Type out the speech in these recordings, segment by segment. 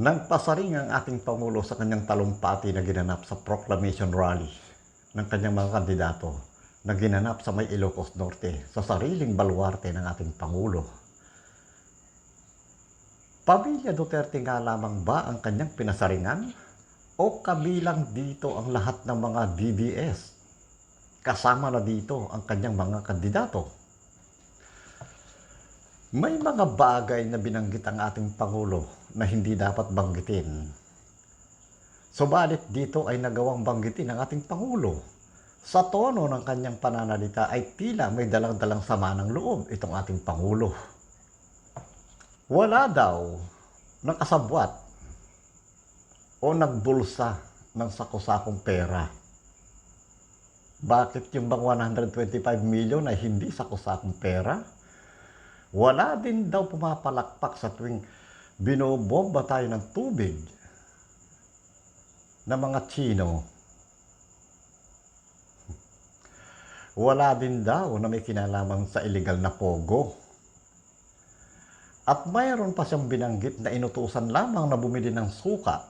Nagpasaring ang ating Pangulo sa kanyang talumpati na ginanap sa proclamation rally ng kanyang mga kandidato na ginanap sa may Ilocos Norte sa sariling baluarte ng ating Pangulo. Pamilya Duterte nga lamang ba ang kanyang pinasaringan? O kabilang dito ang lahat ng mga DDS? Kasama na dito ang kanyang mga kandidato? May mga bagay na binanggit ang ating Pangulo na hindi dapat banggitin. Subalit dito ay nagawang banggitin ng ating Pangulo. Sa tono ng kanyang pananalita ay tila may dalang-dalang sama ng loob itong ating Pangulo. Wala daw nakasabwat o nagbulsa ng sakosakong pera. Bakit yung bang 125 million ay hindi sakosakong pera? Wala din daw pumapalakpak sa tuwing binobomba tayo ng tubig ng mga Chino. Wala din daw na may kinalaman sa illegal na pogo. At mayroon pa siyang binanggit na inutusan lamang na bumili ng suka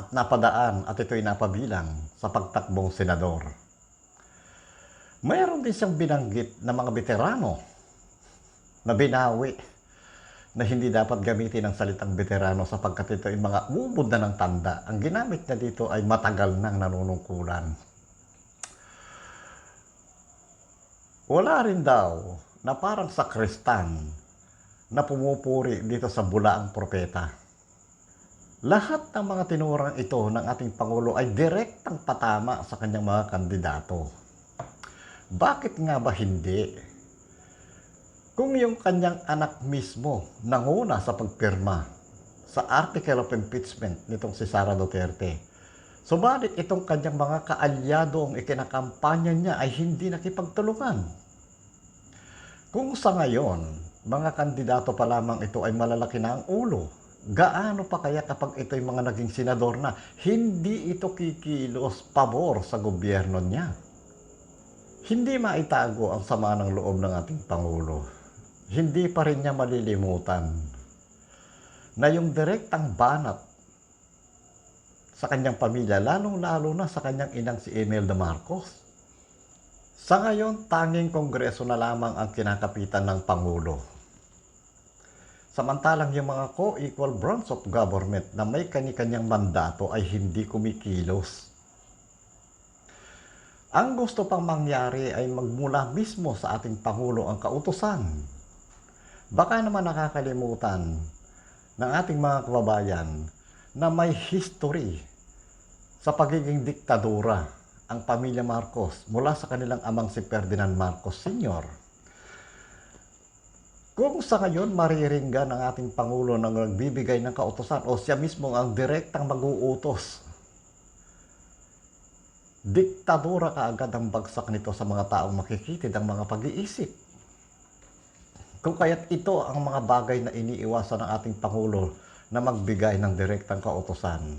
at napadaan at ito'y napabilang sa pagtakbong senador. Mayroon din siyang binanggit na mga veterano na binawi na hindi dapat gamitin ang salitang veterano sapagkat ito ay mga ubod na ng tanda. Ang ginamit niya dito ay matagal nang nanunungkulan. Wala rin daw na parang sakristan na pumupuri dito sa bulaang propeta. Lahat ng mga tinurang ito ng ating Pangulo ay direktang patama sa kanyang mga kandidato. Bakit nga ba hindi? Kung yung kanyang anak mismo nanguna sa pagpirma sa article of impeachment nitong si Sara Duterte, subalit itong kanyang mga kaalyado ang ikinakampanya niya ay hindi nakipagtulungan. Kung sa ngayon, mga kandidato pa lamang ito ay malalaki na ang ulo, gaano pa kaya kapag ito'y mga naging senador na, hindi ito kikilos pabor sa gobyerno niya. Hindi maitago ang sama ng loob ng ating Pangulo. Hindi pa rin niya malilimutan na yung direktang banat sa kanyang pamilya, lalong-lalo na sa kanyang inang si Imelda Marcos. Sa ngayon, tanging kongreso na lamang ang kinakapitan ng Pangulo. Samantalang yung mga co-equal branch of government na may kani-kanyang mandato ay hindi kumikilos. Ang gusto pang mangyari ay magmula mismo sa ating Pangulo ang kautusan. Baka naman nakakalimutan ng ating mga kababayan na may history sa pagiging diktadura ang pamilya Marcos mula sa kanilang amang si Ferdinand Marcos Sr. Kung sa ngayon mariringgan ng ating Pangulo na nagbibigay ng kautosan o siya mismo ang direktang mag-uutos diktadura kaagad ang bagsak nito sa mga taong makikitid ang mga pag-iisip. Kung kaya't ito ang mga bagay na iniiwasan ng ating Pangulo na magbigay ng direktang kautosan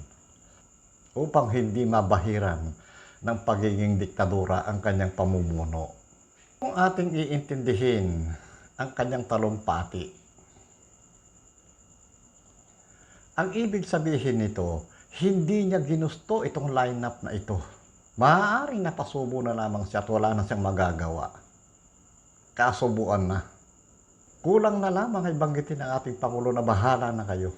upang hindi mabahiran ng pagiging diktadura ang kanyang pamumuno. Kung ating iintindihin ang kanyang talumpati, ang ibig sabihin nito, hindi niya ginusto itong lineup na ito. Maaaring napasubo na lamang siya at wala na siyang magagawa. Kasubuan na. Kulang na lamang ay banggitin ng ating Pangulo na bahala na kayo.